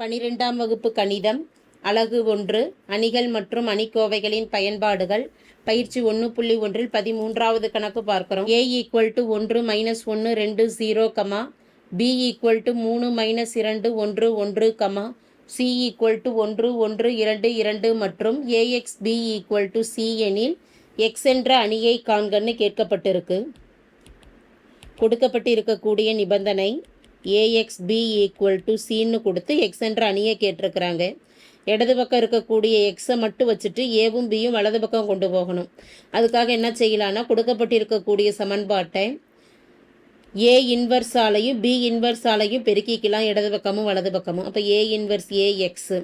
பனிரெண்டாம் வகுப்பு கணிதம் அலகு ஒன்று அணிகள் மற்றும் அணிக்கோவைகளின் பயன்பாடுகள் பயிற்சி ஒன்று புள்ளி ஒன்றில் பதிமூன்றாவது கணக்கு பார்க்குறோம். ஏ ஈக்குவல் டு ஒன்று மைனஸ் ஒன்று ரெண்டு zero comma B equal to மூணு மைனஸ் இரண்டு ஒன்று ஒன்று கமா சி ஈக்குவல் டு ஒன்று ஒன்று இரண்டு இரண்டு மற்றும் AX B equal to C எனில் எக்ஸ் என்ற அணியை காண்கன்னு கேட்கப்பட்டிருக்கு. கொடுக்கப்பட்டு இருக்கக்கூடிய நிபந்தனை ஏஎக்ஸ் பி ஈக்குவல் டு சின்னு கொடுத்து எக்ஸ் என்ற அணியை கேட்டிருக்கிறாங்க. இடது பக்கம் இருக்கக்கூடிய எக்ஸை மட்டும் வச்சுட்டு ஏவும் பியும் வலது பக்கம் கொண்டு போகணும். அதுக்காக என்ன செய்யலான்னா கொடுக்கப்பட்டிருக்கக்கூடிய சமன்பாட்டை ஏ இன்வர்ஸாலையும் பி இன்வர்ஸாலையும் பெருக்கிக்கலாம் இடது பக்கமும் வலது பக்கமும். அப்போ A inverse A X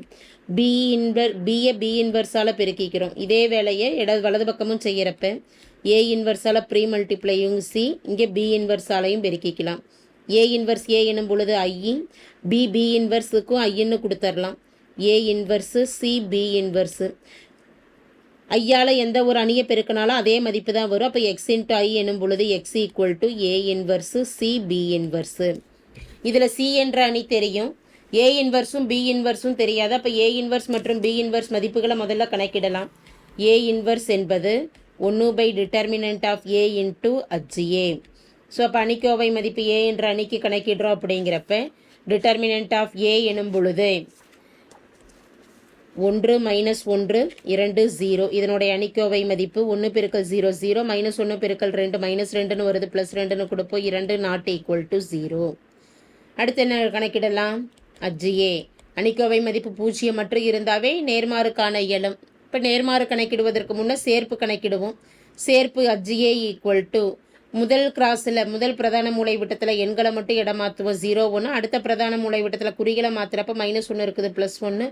B inverse BA B இன்வர்ஸால் பெருக்கிக்கிறோம். இதே வேலையை இடது வலது பக்கமும் செய்கிறப்ப ஏ இன்வர்ஸால் ப்ரீ மல்டிப்ளையும் சி இங்கே பி இன்வர்ஸாலையும் பெருக்கிக்கலாம். ஏ இன்வர்ஸ் ஏ எனும் பொழுது ஐஇ பி பி இன்வர்ஸுக்கும் ஐன்னு கொடுத்துர்லாம். A inverse C B inverse ஐயால் எந்த ஒரு அணியை பெருக்கினாலும் அதே மதிப்பு தான் வரும். அப்போ எக்ஸ் இன்ட்டு ஐ எனும் பொழுது X equal to A inverse C B inverse இதில் சி என்ற அணி தெரியும். ஏ இன்வர்ஸும் பி இன்வர்ஸும் தெரியாது. அப்போ ஏ இன்வர்ஸ் மற்றும் பி இன்வர்ஸ் மதிப்புகளை முதல்ல கணக்கிடலாம். ஏ இன்வர்ஸ் என்பது ஒன்று by determinant of A into அச்சு ஏ ஸோ அப்போ அணிக்கோவை மதிப்பு ஏ என்ற அணிக்கு கணக்கிடுறோம் அப்படிங்கிறப்ப டிட்டர்மினன்ட் ஆஃப் ஏ எனும் பொழுது ஒன்று மைனஸ் ஒன்று இரண்டு ஜீரோ இதனுடைய அணிக்கோவை மதிப்பு ஒன்று பெருக்கல் ஜீரோ ஜீரோ மைனஸ் ஒன்று பெருக்கல் ரெண்டு மைனஸ் ரெண்டுன்னு வருது ப்ளஸ் ரெண்டுன்னு கொடுப்போம். இரண்டு நாட் ஈக்குவல் டு ஜீரோ அடுத்து என்ன கணக்கிடலாம்? அஜ்ஜியே அணிக்கோவை மதிப்பு பூஜ்ஜியம் மற்றும் இருந்தாவே நேர்மாறுக்கான இயலும். இப்போ நேர்மாறு கணக்கிடுவதற்கு முன்னே சேர்ப்பு கணக்கிடுவோம். சேர்ப்பு அஜ்ஜியே ஈக்குவல் டு முதல் கிராஸில் முதல் பிரதான மூளை விட்டத்தில் எண்களை மட்டும் இடமாற்றுவோம் ஜீரோ ஒன்று அடுத்த பிரதான மூளை விட்டத்தில் குறிகளை மாற்றுறப்ப மைனஸ் ஒன்று இருக்குது ப்ளஸ் ஒன்று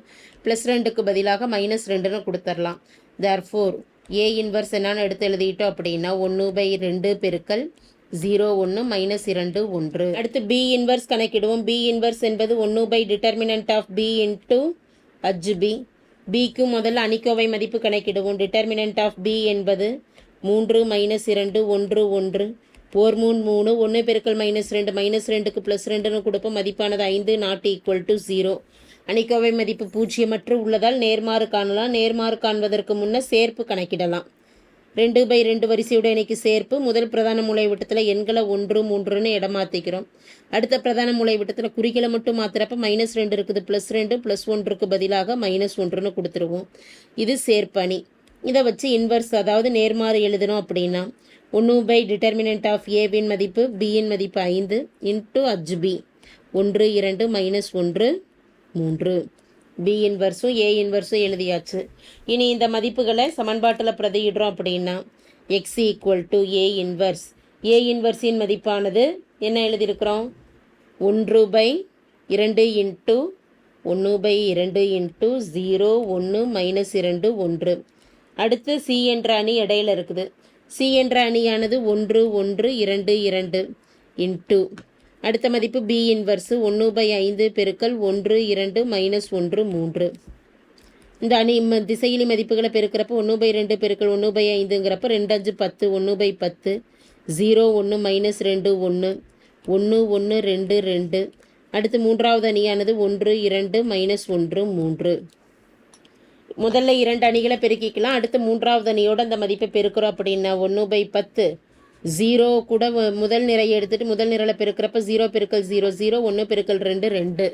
ப்ளஸ் ரெண்டுக்கு பதிலாக மைனஸ் ரெண்டுன்னு கொடுத்துர்லாம். தேர் ஃபோர் ஏ இன்வர்ஸ் என்னன்னு எடுத்து எழுதிட்டோம் அப்படின்னா ஒன்று பை ரெண்டு பெருக்கல் ஜீரோ ஒன்று மைனஸ் இரண்டு ஒன்று. அடுத்து பி இன்வர்ஸ் கணக்கிடுவோம். பி இன்வர்ஸ் என்பது ஒன்று by determinant of B into adj B பிக்கு முதல்ல அணிக்கோவை மதிப்பு கணக்கிடுவோம். டிட்டர்மினன்ட் ஆஃப் பி என்பது மூன்று மைனஸ் இரண்டு ஒன்று ஒன்று. ஓர் மூணு மூணு ஒன்று பெருக்கல் மைனஸ் ரெண்டு மைனஸ் ரெண்டுக்கு ப்ளஸ் ரெண்டுன்னு கொடுப்போம். மதிப்பானது ஐந்து நாட் ஈக்குவல் டு ஜீரோ அணிக்கோவை மதிப்பு பூஜ்ஜியமற்று உள்ளதால் நேர்மாறு காணலாம். நேர்மாறு காண்பதற்கு முன்ன சேர்ப்பு கணக்கிடலாம். ரெண்டு பை ரெண்டு வரிசையோட இணைக்கு சேர்ப்பு. முதல் பிரதான மூளை விட்டத்தில் எண்களை ஒன்று மூன்றுன்னு இடமாற்றிக்கிறோம் அடுத்த பிரதான மூளைவிட்டத்தில் குறிகளை மட்டும் மாத்திரப்ப மைனஸ் ரெண்டு இருக்குது ப்ளஸ் ரெண்டு ப்ளஸ் ஒன்றுக்கு பதிலாக மைனஸ் ஒன்றுன்னு கொடுத்துருவோம். இது சேர்ப்பணி. இதை வச்சு இன்வர்ஸ் அதாவது நேர்மாறு எழுதணும் அப்படின்னா ஒன்று பை டிட்டர்மினன்ட் ஆஃப் ஏவின் மதிப்பு பியின் மதிப்பு ஐந்து இன்ட்டு அஜ் பி ஒன்று இரண்டு மைனஸ் ஒன்று மூன்று. பி இன்வர்ஸும் ஏ இன்வர்ஸும் எழுதியாச்சு. இனி இந்த மதிப்புகளை சமன்பாட்டில் பிரதியிடுறோம் அப்படின்னா X equal to A inverse A இன்வர்ஸின் மதிப்பானது என்ன எழுதியிருக்கிறோம்? ஒன்று பை இரண்டு இன்ட்டு ஒன்று பை இரண்டு இன்ட்டு ஜீரோ ஒன்று மைனஸ் இரண்டு ஒன்று. அடுத்து சி என்ற அணி இடையில இருக்குது. சி என்ற அணியானது ஒன்று ஒன்று இரண்டு இரண்டு இன்ட்டு அடுத்த மதிப்பு பி இன்வர்ஸு ஒன்று பை ஐந்து பெருக்கல் ஒன்று இரண்டு மைனஸ் ஒன்று மூன்று. இந்த அணி ம திசையிலி மதிப்புகளை பெருக்கிறப்ப ஒன்று பை ரெண்டு பெருக்கல் ஒன்று பை ஐந்துங்கிறப்ப ரெண்டு அஞ்சு பத்து ஒன்று பை பத்து. ஜீரோ ஒன்று மைனஸ் ரெண்டு ஒன்று. ஒன்று ஒன்று ரெண்டு ரெண்டு. அடுத்து மூன்றாவது அணியானது ஒன்று இரண்டு மைனஸ் ஒன்று மூன்று. முதல்ல இரண்டு அணிகளை பெருக்கிக்கலாம். அடுத்து மூன்றாவது அணியோட அந்த மதிப்பை பெருக்கிறோம் அப்படின்னா ஒன்று பை பத்து. ஜீரோ கூட முதல் நிறையை எடுத்துட்டு முதல் நிரலை பெருக்கிறப்ப ஜீரோ பெருக்கல் ஜீரோ ஜீரோ ஒன்று பெருக்கல் ரெண்டு ரெண்டு.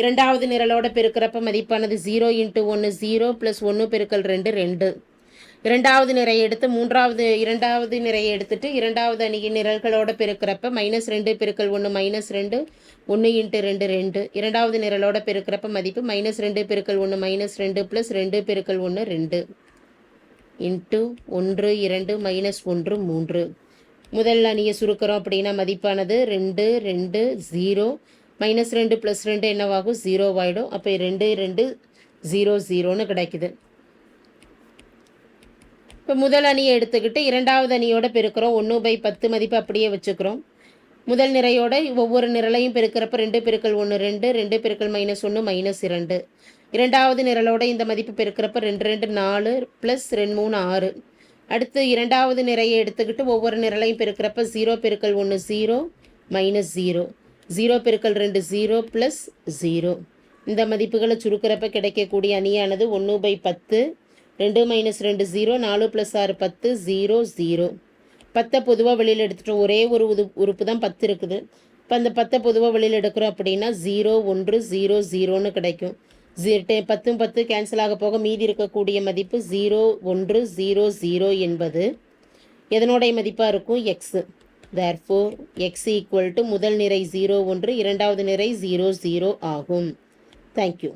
இரண்டாவது நிரலோட பெருக்கிறப்ப மதிப்பானது ஜீரோ இன்ட்டு ஒன்று ஜீரோ ப்ளஸ் ஒன்று பெருக்கல் ரெண்டு ரெண்டு. இரண்டாவது நிறை எடுத்து மூன்றாவது இரண்டாவது நிறையை எடுத்துட்டு இரண்டாவது அணியின் நிரல்களோட பெருக்கிறப்ப மைனஸ் ரெண்டு பெருக்கல் ஒன்று மைனஸ் ரெண்டு ஒன்று இன்ட்டு ரெண்டு ரெண்டு. இரண்டாவது நிரலோட பெருக்கிறப்ப மதிப்பு மைனஸ் ரெண்டு பெருக்கல் ஒன்று மைனஸ் ரெண்டு ப்ளஸ் ரெண்டு பெருக்கல் ஒன்று ரெண்டு. இன்ட்டு ஒன்று இரண்டு மைனஸ் ஒன்று மூன்று. முதல் அணியை சுருக்கிறோம் அப்படின்னா மதிப்பானது ரெண்டு ரெண்டு ஜீரோ மைனஸ் ரெண்டு ப்ளஸ் ரெண்டு என்னவாகும்? ஜீரோ அப்போ ரெண்டு ரெண்டு ஜீரோ ஜீரோன்னு கிடைக்குது. இப்போ முதல் அணியை எடுத்துக்கிட்டு இரண்டாவது அணியோட பெருக்கிறோம். ஒன்று பை பத்து மதிப்பு அப்படியே வச்சுக்கிறோம். முதல் நிறையோட ஒவ்வொரு நிரலையும் பெருக்கிறப்ப ரெண்டு பெருக்கல் ஒன்று ரெண்டு ரெண்டு பெருக்கல் மைனஸ் ஒன்று மைனஸ் இரண்டு. இரண்டாவது நிரலோட இந்த மதிப்பு பெருக்கிறப்ப ரெண்டு ரெண்டு நாலு ப்ளஸ் ரெண்டு மூணு ஆறு. அடுத்து இரண்டாவது நிறையை எடுத்துக்கிட்டு ஒவ்வொரு நிரலையும் பெருக்கிறப்ப ஜீரோ பெருக்கல் ஒன்று ஜீரோ மைனஸ் ஜீரோ ஜீரோ பெருக்கல் ரெண்டு ஜீரோ ப்ளஸ் ஜீரோ இந்த மதிப்புகளை சுருக்கிறப்ப கிடைக்கக்கூடிய அணியானது ஒன்று பை பத்து ரெண்டு மைனஸ் ரெண்டு ஜீரோ நாலு ப்ளஸ் ஆறு பத்து ஜீரோ ஜீரோ பத்தை பொதுவாக வெளியில் எடுத்துட்டோம். ஒரே ஒரு உது உறுப்பு தான் பத்து இருக்குது. இப்போ அந்த பத்தை பொதுவாக வெளியில் எடுக்கிறோம் அப்படின்னா ஜீரோ ஒன்று ஜீரோ ஜீரோன்னு கிடைக்கும். ஜீ டே பத்தும் பத்து கேன்சல் ஆக போக மீதி இருக்கக்கூடிய மதிப்பு ஜீரோ ஒன்று ஜீரோ ஜீரோ என்பது எதனுடைய மதிப்பாக இருக்கும்? X therefore X equal to முதல் நிறை ஜீரோ ஒன்று இரண்டாவது நிறை ஜீரோ ஜீரோ ஆகும். தேங்க்யூ